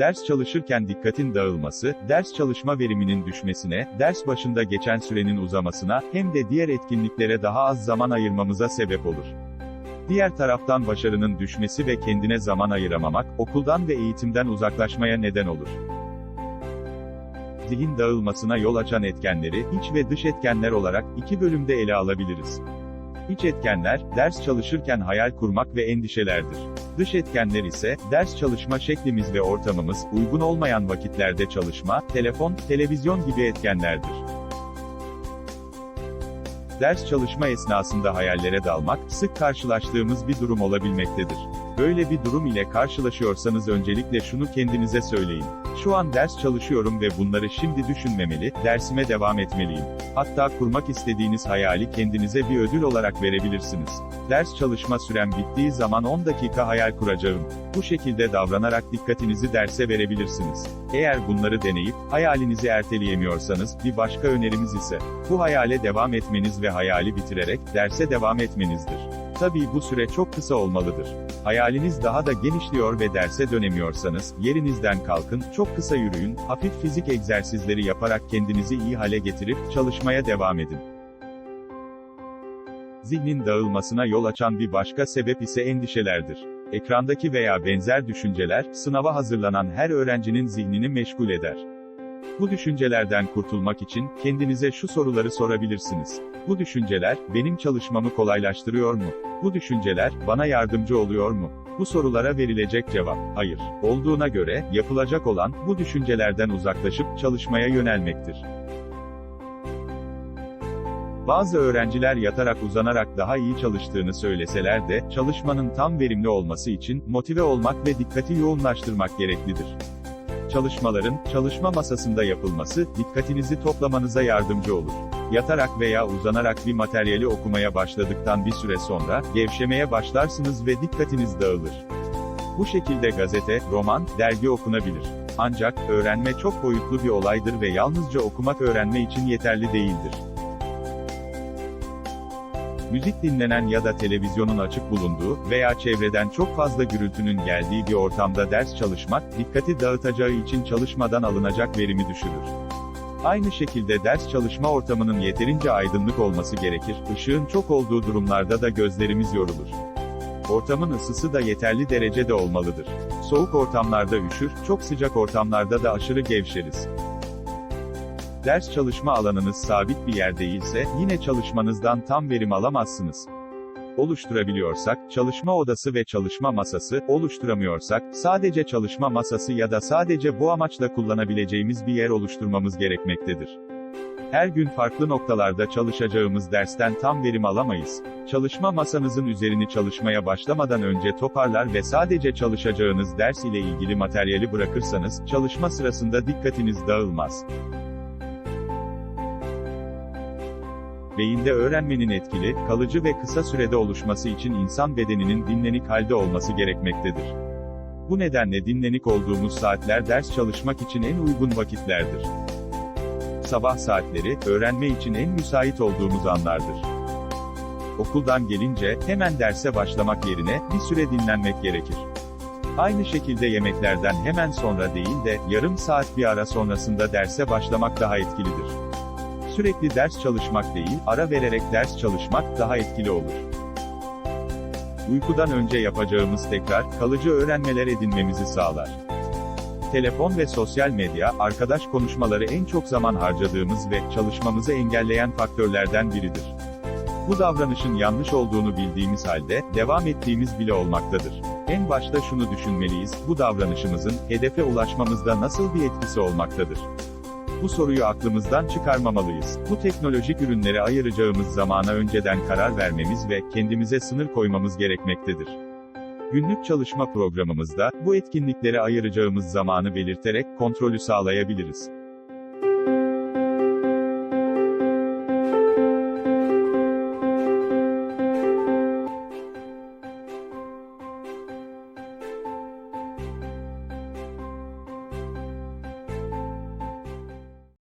Ders çalışırken dikkatin dağılması, ders çalışma veriminin düşmesine, ders başında geçen sürenin uzamasına, hem de diğer etkinliklere daha az zaman ayırmamıza sebep olur. Diğer taraftan başarının düşmesi ve kendine zaman ayıramamak, okuldan ve eğitimden uzaklaşmaya neden olur. Zihin dağılmasına yol açan etkenleri, iç ve dış etkenler olarak iki bölümde ele alabiliriz. İç etkenler, ders çalışırken hayal kurmak ve endişelerdir. Dış etkenler ise, ders çalışma şeklimiz ve ortamımız, uygun olmayan vakitlerde çalışma, telefon, televizyon gibi etkenlerdir. Ders çalışma esnasında hayallere dalmak, sık karşılaştığımız bir durum olabilmektedir. Böyle bir durum ile karşılaşıyorsanız öncelikle şunu kendinize söyleyin. Şu an ders çalışıyorum ve bunları şimdi düşünmemeli, dersime devam etmeliyim. Hatta kurmak istediğiniz hayali kendinize bir ödül olarak verebilirsiniz. Ders çalışma sürem bittiği zaman 10 dakika hayal kuracağım. Bu şekilde davranarak dikkatinizi derse verebilirsiniz. Eğer bunları deneyip, hayalinizi erteleyemiyorsanız, bir başka önerimiz ise, bu hayale devam etmeniz ve hayali bitirerek, derse devam etmenizdir. Tabii bu süre çok kısa olmalıdır. Hayaliniz daha da genişliyor ve derse dönemiyorsanız, yerinizden kalkın, çok kısa yürüyün, hafif fizik egzersizleri yaparak kendinizi iyi hale getirip, çalışmaya devam edin. Zihnin dağılmasına yol açan bir başka sebep ise endişelerdir. Ekrandaki veya benzer düşünceler, sınava hazırlanan her öğrencinin zihnini meşgul eder. Bu düşüncelerden kurtulmak için, kendinize şu soruları sorabilirsiniz. Bu düşünceler, benim çalışmamı kolaylaştırıyor mu? Bu düşünceler, bana yardımcı oluyor mu? Bu sorulara verilecek cevap, hayır, olduğuna göre, yapılacak olan, bu düşüncelerden uzaklaşıp, çalışmaya yönelmektir. Bazı öğrenciler yatarak uzanarak daha iyi çalıştığını söyleseler de, çalışmanın tam verimli olması için, motive olmak ve dikkati yoğunlaştırmak gereklidir. Çalışmaların, çalışma masasında yapılması, dikkatinizi toplamanıza yardımcı olur. Yatarak veya uzanarak bir materyali okumaya başladıktan bir süre sonra, gevşemeye başlarsınız ve dikkatiniz dağılır. Bu şekilde gazete, roman, dergi okunabilir. Ancak, öğrenme çok boyutlu bir olaydır ve yalnızca okumak öğrenme için yeterli değildir. Müzik dinlenen ya da televizyonun açık bulunduğu veya çevreden çok fazla gürültünün geldiği bir ortamda ders çalışmak, dikkati dağıtacağı için çalışmadan alınacak verimi düşürür. Aynı şekilde ders çalışma ortamının yeterince aydınlık olması gerekir, ışığın çok olduğu durumlarda da gözlerimiz yorulur. Ortamın ısısı da yeterli derecede olmalıdır. Soğuk ortamlarda üşür, çok sıcak ortamlarda da aşırı gevşeriz. Ders çalışma alanınız sabit bir yer değilse, yine çalışmanızdan tam verim alamazsınız. Oluşturabiliyorsak, çalışma odası ve çalışma masası, oluşturamıyorsak, sadece çalışma masası ya da sadece bu amaçla kullanabileceğimiz bir yer oluşturmamız gerekmektedir. Her gün farklı noktalarda çalışacağımız dersten tam verim alamayız. Çalışma masanızın üzerini çalışmaya başlamadan önce toparlar ve sadece çalışacağınız ders ile ilgili materyali bırakırsanız, çalışma sırasında dikkatiniz dağılmaz. Beyinde öğrenmenin etkili, kalıcı ve kısa sürede oluşması için insan bedeninin dinlenik halde olması gerekmektedir. Bu nedenle dinlenik olduğumuz saatler ders çalışmak için en uygun vakitlerdir. Sabah saatleri, öğrenme için en müsait olduğumuz anlardır. Okuldan gelince, hemen derse başlamak yerine, bir süre dinlenmek gerekir. Aynı şekilde yemeklerden hemen sonra değil de, yarım saat bir ara sonrasında derse başlamak daha etkilidir. Sürekli ders çalışmak değil, ara vererek ders çalışmak daha etkili olur. Uykudan önce yapacağımız tekrar, kalıcı öğrenmeler edinmemizi sağlar. Telefon ve sosyal medya, arkadaş konuşmaları en çok zaman harcadığımız ve çalışmamızı engelleyen faktörlerden biridir. Bu davranışın yanlış olduğunu bildiğimiz halde, devam ettiğimiz bile olmaktadır. En başta şunu düşünmeliyiz, bu davranışımızın, hedefe ulaşmamızda nasıl bir etkisi olmaktadır? Bu soruyu aklımızdan çıkarmamalıyız. Bu teknolojik ürünlere ayıracağımız zamana önceden karar vermemiz ve kendimize sınır koymamız gerekmektedir. Günlük çalışma programımızda bu etkinliklere ayıracağımız zamanı belirterek kontrolü sağlayabiliriz.